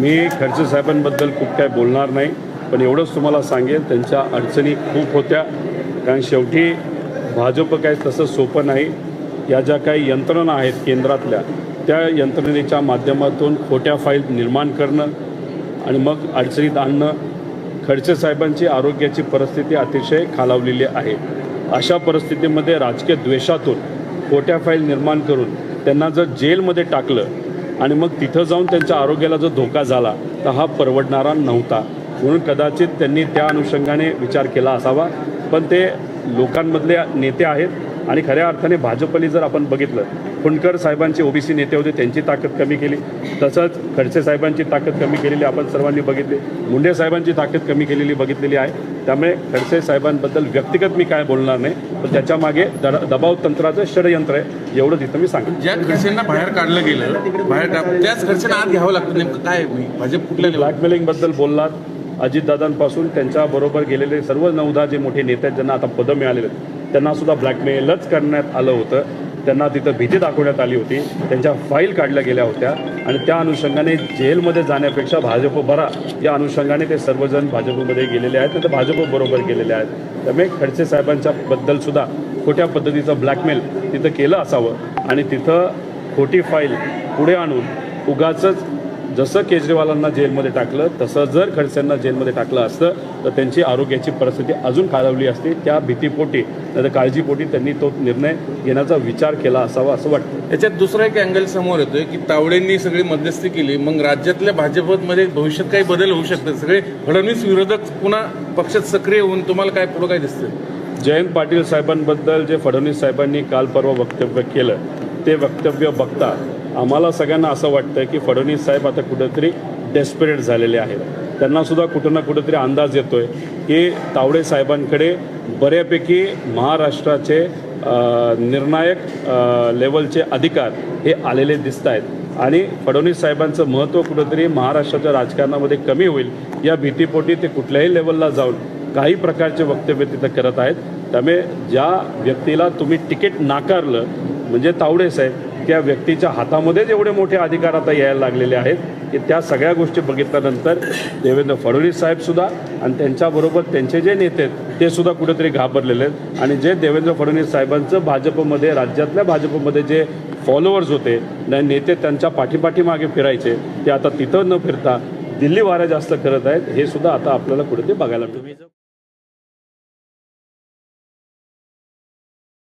मी खडसे साहेबांबद्दल खूप काय बोलणार नाही पण एवढंच तुम्हाला सांगेल त्यांच्या अडचणी खूप होत्या. कारण शेवटी भाजप काय तसं सोपं नाही. या ज्या काही यंत्रणा आहेत केंद्रातल्या त्या यंत्रणेच्या माध्यमातून खोट्या फाईल निर्माण करणं आणि मग अडचणीत आणणं खडसे साहेबांची आरोग्याची परिस्थिती अतिशय खालावलेली आहे. अशा परिस्थितीमध्ये राजकीय द्वेषातून खोट्या फाईल निर्माण करून त्यांना जर जेलमध्ये टाकलं आणि मग तिथं जाऊन त्यांच्या आरोग्याला जो धोका झाला तर हा परवडणारा नव्हता. म्हणून कदाचित त्यांनी त्या अनुषंगाने विचार केला असावा. पण ते लोकांमधले नेते आहेत आणि खऱ्या अर्थाने भाजपने जर आपण बघितलं फुंडकर साहेबांचे ओबीसी नेते होते त्यांची ताकद कमी केली. तसंच खडसे साहेबांची ताकद कमी केलेली आपण सर्वांनी बघितली. मुंडे साहेबांची ताकद कमी केलेली बघितलेली आहे. त्यामुळे खडसे साहेबांबद्दल व्यक्तिगत मी काय बोलणार नाही पण त्याच्यामागे दड दबाव तंत्राचं षडयंत्र आहे एवढं तिथं मी सांगेन. ज्या खडसेंना बाहेर काढलं गेलं बाहेर त्याच खडसेंना आत घ्यावं लागतं नेमकं काय भाजप कुठल्या? ब्लॅकमेलिंगबद्दल बोललात. अजितदादांपासून त्यांच्याबरोबर गेलेले सर्व नवदा जे मोठे नेते आहेत ज्यांना आता पदं मिळालेले आहेत. त्यांना सुद्धा ब्लॅकमेलच करण्यात आलं होतं. त्यांना तिथं भीती दाखवण्यात आली होती. त्यांच्या फाईल काढल्या गेल्या होत्या. आणि त्या अनुषंगाने जेलमध्ये जाण्यापेक्षा भाजप बरा. या अनुषंगाने ते सर्वजण भाजपमध्ये गेलेले आहेत. नाही तर भाजप बरोबर गेलेले आहेत. त्यामुळे खडसे साहेबांच्या बद्दलसुद्धा खोट्या पद्धतीचं ब्लॅकमेल तिथं केलं असावं. आणि तिथं खोटी फाईल पुढे आणून उगाचंच जसं केजरीवालांना जेलमध्ये टाकलं तसं जर खडसेंना जेलमध्ये टाकलं असतं तर त्यांची आरोग्याची परिस्थिती अजून खालावली असती. त्या भीतीपोटी नाही तर काळजीपोटी त्यांनी तो निर्णय घेण्याचा विचार केला असावा असं वाटतं. याच्यात दुसरा एक अँगल समोर येतोय की तावडेंनी सगळी मध्यस्थी केली. मग राज्यातल्या भाजपमध्ये भविष्यात काही बदल होऊ शकतात. सगळे फडणवीस विरोधक पुन्हा पक्षात सक्रिय होऊन तुम्हाला काय पुढं काय दिसतं जयंत पाटील साहेबांबद्दल जे फडणवीस साहेबांनी काल परवा वक्तव्य केलं ते वक्तव्य बघता आम्हाला सगळ्यांना असं वाटतं की फडणवीस साहेब आता कुठंतरी डेस्परेट झालेले आहेत. त्यांनासुद्धा कुठं ना कुठंतरी अंदाज येतो आहे की तावडे साहेबांकडे बऱ्यापैकी महाराष्ट्राचे निर्णायक लेवलचे अधिकार हे आलेले दिसत आहेत आणि फडणवीस साहेबांचं महत्त्व कुठंतरी महाराष्ट्राच्या राजकारणामध्ये कमी होईल या भीतीपोटी ते कुठल्याही लेवलला जाऊन काही प्रकारचे वक्तव्य तिथं करत आहेत. त्यामुळे ज्या व्यक्तीला तुम्ही तिकीट नाकारलं म्हणजे तावडे साहेब त्या व्यक्तीच्या हातामध्येच एवढे मोठे अधिकार आता यायला लागलेले आहेत की त्या सगळ्या गोष्टी बघितल्यानंतर देवेंद्र फडणवीस साहेबसुद्धा आणि त्यांच्याबरोबर त्यांचे जे नेते आहेत ते सुद्धा कुठेतरी घाबरलेले आहेत. आणि जे देवेंद्र फडणवीस साहेबांचं भाजपमध्ये राज्यातल्या भाजपमध्ये जे फॉलोअर्स होते नेते त्यांच्या पाठीपाठीमागे फिरायचे ते आता तिथं न फिरता दिल्ली वाऱ्या जास्त करत आहेत हे सुद्धा आता आपल्याला कुठेतरी बघायला मिळतं.